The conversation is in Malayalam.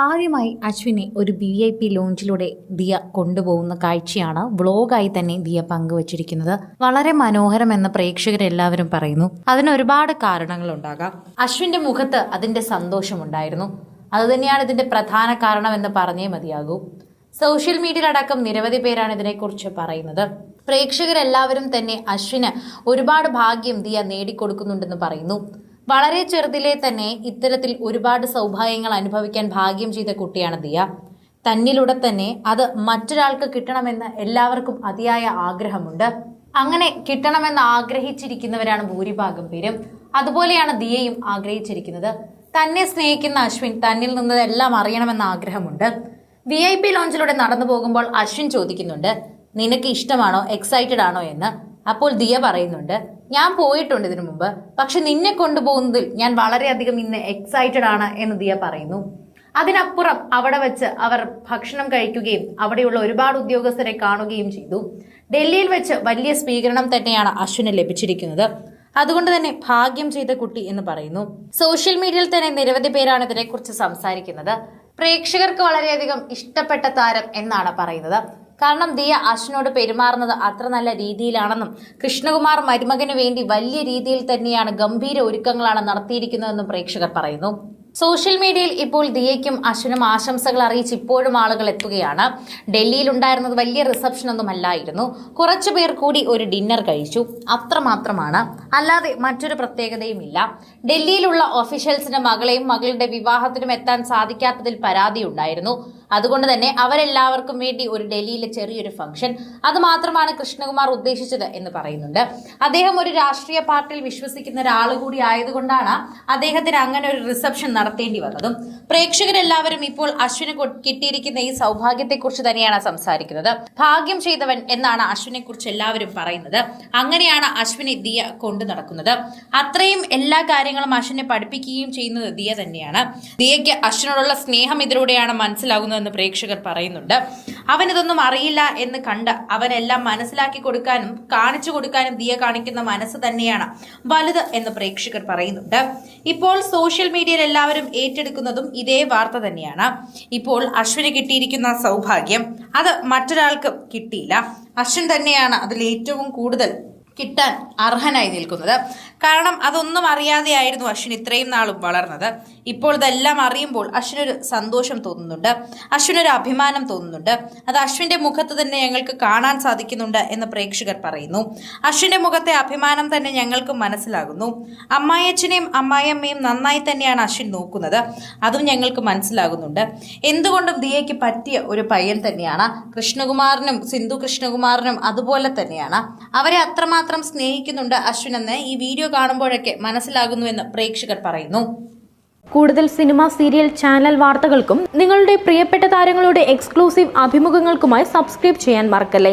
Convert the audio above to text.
ആദ്യമായി അശ്വിനെ ഒരു ബി ഐ പി ലോഞ്ചിലൂടെ ദിയ കൊണ്ടുപോകുന്ന കാഴ്ചയാണ് വ്ളോഗായി തന്നെ ദിയ പങ്കുവച്ചിരിക്കുന്നത്. വളരെ മനോഹരമെന്ന് പ്രേക്ഷകരെല്ലാവരും പറയുന്നു. അതിന് ഒരുപാട് കാരണങ്ങളുണ്ടാകാം. അശ്വിന്റെ മുഖത്ത് അതിന്റെ സന്തോഷമുണ്ടായിരുന്നു. അതുതന്നെയാണ് ഇതിന്റെ പ്രധാന കാരണം എന്ന് പറഞ്ഞേ മതിയാകൂ. സോഷ്യൽ മീഡിയയിലടക്കം നിരവധി പേരാണ് ഇതിനെക്കുറിച്ച് പറയുന്നത്. പ്രേക്ഷകരെല്ലാവരും തന്നെ അശ്വിന് ഒരുപാട് ഭാഗ്യം ദിയ നേടിക്കൊടുക്കുന്നുണ്ടെന്ന് പറയുന്നു. വളരെ ചെറുതിലെ തന്നെ ഇത്തരത്തിൽ ഒരുപാട് സൗഭാഗ്യങ്ങൾ അനുഭവിക്കാൻ ഭാഗ്യം ചെയ്ത കുട്ടിയാണ് ദിയ. തന്നിലൂടെ തന്നെ അത് മറ്റൊരാൾക്ക് കിട്ടണമെന്ന് എല്ലാവർക്കും അതിയായ ആഗ്രഹമുണ്ട്. അങ്ങനെ കിട്ടണമെന്ന് ആഗ്രഹിച്ചിരിക്കുന്നവരാണ് ഭൂരിഭാഗം പേരും. അതുപോലെയാണ് ദിയയും ആഗ്രഹിച്ചിരിക്കുന്നത്. തന്നെ സ്നേഹിക്കുന്ന അശ്വിൻ തന്നിൽ നിന്ന് എല്ലാം അറിയണമെന്ന ആഗ്രഹമുണ്ട്. വി ഐ പി ലോഞ്ചിലൂടെ നടന്നു പോകുമ്പോൾ അശ്വിൻ ചോദിക്കുന്നുണ്ട് നിനക്ക് ഇഷ്ടമാണോ? എക്സൈറ്റഡ് ആണോ എന്ന്. അപ്പോൾ ദിയ പറയുന്നുണ്ട് ഞാൻ പോയിട്ടുണ്ട് ഇതിനു മുമ്പ് പക്ഷെ നിന്നെ കൊണ്ടുപോകുന്നതിൽ ഞാൻ വളരെയധികം ഇന്ന് എക്സൈറ്റഡ് ആണ് എന്ന് ദിയ പറയുന്നു. അതിനപ്പുറം അവിടെ വെച്ച് അവർ ഭക്ഷണം കഴിക്കുകയും അവിടെയുള്ള ഒരുപാട് ഉദ്യോഗസ്ഥരെ കാണുകയും ചെയ്തു. ഡൽഹിയിൽ വെച്ച് വലിയ സ്വീകരണം തന്നെയാണ് അശ്വിന് ലഭിച്ചിരിക്കുന്നത്. അതുകൊണ്ട് തന്നെ ഭാഗ്യം ചെയ്ത കുട്ടി എന്ന് പറയുന്നു. സോഷ്യൽ മീഡിയയിൽ തന്നെ നിരവധി പേരാണ് ഇതിനെക്കുറിച്ച് സംസാരിക്കുന്നത്. പ്രേക്ഷകർക്ക് വളരെയധികം ഇഷ്ടപ്പെട്ട താരം എന്നാണ് പറയുന്നത്. കാരണം ദിയ അശ്വിനോട് പെരുമാറുന്നത് അത്ര നല്ല രീതിയിലാണെന്നും കൃഷ്ണകുമാർ മരുമകന് വേണ്ടി വലിയ രീതിയിൽ തന്നെയാണ് ഗംഭീര ഒരുക്കങ്ങളാണ് നടത്തിയിരിക്കുന്നതെന്നും പ്രേക്ഷകർ പറയുന്നു. സോഷ്യൽ മീഡിയയിൽ ഇപ്പോൾ ദിയയ്ക്കും അശ്വിനും ആശംസകൾ അറിയിച്ച് ഇപ്പോഴും ആളുകൾ എത്തുകയാണ്. ഡൽഹിയിൽ ഉണ്ടായിരുന്നത് വലിയ റിസപ്ഷൻ ഒന്നും അല്ലായിരുന്നു. കുറച്ചു പേർ കൂടി ഒരു ഡിന്നർ കഴിച്ചു. അത്രമാത്രമാണ്. അല്ലാതെ മറ്റൊരു പ്രത്യേകതയും ഇല്ല. ഡൽഹിയിലുള്ള ഒഫീഷ്യൽസിന്റെ മകളെയും മകളുടെ വിവാഹത്തിനും എത്താൻ സാധിക്കാത്തതിൽ പരാതി ഉണ്ടായിരുന്നു. അതുകൊണ്ട് തന്നെ അവരെല്ലാവർക്കും വേണ്ടി ഒരു ഡൽഹിയിലെ ചെറിയൊരു ഫംഗ്ഷൻ അത് മാത്രമാണ് കൃഷ്ണകുമാർ ഉദ്ദേശിച്ചത് എന്ന് പറയുന്നുണ്ട്. അദ്ദേഹം ഒരു രാഷ്ട്രീയ പാർട്ടിയിൽ വിശ്വസിക്കുന്ന ഒരാൾ കൂടി ആയതുകൊണ്ടാണ് അദ്ദേഹത്തിന് അങ്ങനെ ഒരു റിസപ്ഷൻ നടത്തേണ്ടി വന്നതും പ്രേക്ഷകരെല്ലാവരും ഇപ്പോൾ അശ്വിന് കിട്ടിയിരിക്കുന്ന ഈ സൗഭാഗ്യത്തെക്കുറിച്ച് തന്നെയാണ് സംസാരിക്കുന്നത്. ഭാഗ്യം ചെയ്തവൻ എന്നാണ് അശ്വിനെ കുറിച്ച് എല്ലാവരും പറയുന്നത്. അങ്ങനെയാണ് അശ്വിനെ ദിയ കൊണ്ടു നടക്കുന്നത്. അത്രയും എല്ലാ കാര്യങ്ങളും അശ്വിനെ പഠിപ്പിക്കുകയും ചെയ്യുന്നത് ദിയ തന്നെയാണ്. ദിയയ്ക്ക് അശ്വിനോടുള്ള സ്നേഹം ഇതിലൂടെയാണ് മനസ്സിലാകുന്നതെന്ന് പ്രേക്ഷകർ പറയുന്നുണ്ട്. അവൻ ഇതൊന്നും അറിയില്ല എന്ന് കണ്ട് അവനെല്ലാം മനസ്സിലാക്കി കൊടുക്കാനും കാണിച്ചു കൊടുക്കാനും ദിയ കാണിക്കുന്ന മനസ്സ് തന്നെയാണ് വലുത് എന്ന് പ്രേക്ഷകർ പറയുന്നുണ്ട്. ഇപ്പോൾ സോഷ്യൽ മീഡിയയിൽ എല്ലാവരും ഏറ്റെടുക്കുന്നതും ഇതേ വാർത്ത തന്നെയാണ്. ഇപ്പോൾ അശ്വിന് കിട്ടിയിരിക്കുന്ന സൗഭാഗ്യം അത് മറ്റൊരാൾക്ക് കിട്ടിയില്ല. അശ്വിൻ തന്നെയാണ് അതിൽ ഏറ്റവും കൂടുതൽ കിട്ടാൻ അർഹനായി നിൽക്കുന്നത്. കാരണം അതൊന്നും അറിയാതെയായിരുന്നു അശ്വിൻ ഇത്രയും നാളും വളർന്നത്. ഇപ്പോൾ ഇതെല്ലാം അറിയുമ്പോൾ അശ്വിനൊരു സന്തോഷം തോന്നുന്നുണ്ട്. അശ്വിനൊരു അഭിമാനം തോന്നുന്നുണ്ട്. അത് അശ്വിന്റെ മുഖത്ത് തന്നെ ഞങ്ങൾക്ക് കാണാൻ സാധിക്കുന്നുണ്ട് എന്ന് പ്രേക്ഷകർ പറയുന്നു. അശ്വിന്റെ മുഖത്തെ അഭിമാനം തന്നെ ഞങ്ങൾക്ക് മനസ്സിലാകുന്നു. അമ്മായച്ചനെയും അമ്മായിയമ്മയും നന്നായി തന്നെയാണ് അശ്വിൻ നോക്കുന്നത്. അതും ഞങ്ങൾക്ക് മനസ്സിലാകുന്നുണ്ട്. എന്തുകൊണ്ടും ദിയയ്ക്ക് പറ്റിയ ഒരു പയ്യൻ തന്നെയാണ്. കൃഷ്ണകുമാറിനും സിന്ധു കൃഷ്ണകുമാറിനും അതുപോലെ തന്നെയാണ്. അവരെ അത്രമാത്രം സ്നേഹിക്കുന്നുണ്ട് അശ്വിൻ എന്ന് ഈ വീഡിയോ കാണുമ്പോഴൊക്കെ മനസ്സിലാകുന്നുവെന്ന് പ്രേക്ഷകർ പറയുന്നു. കൂടുതൽ സിനിമ സീരിയൽ ചാനൽ വാർത്തകൾക്കും നിങ്ങളുടെ പ്രിയപ്പെട്ട താരങ്ങളുടെ എക്സ്ക്ലൂസീവ് അഭിമുഖങ്ങൾക്കുമായി സബ്സ്ക്രൈബ് ചെയ്യാൻ മറക്കല്ലേ?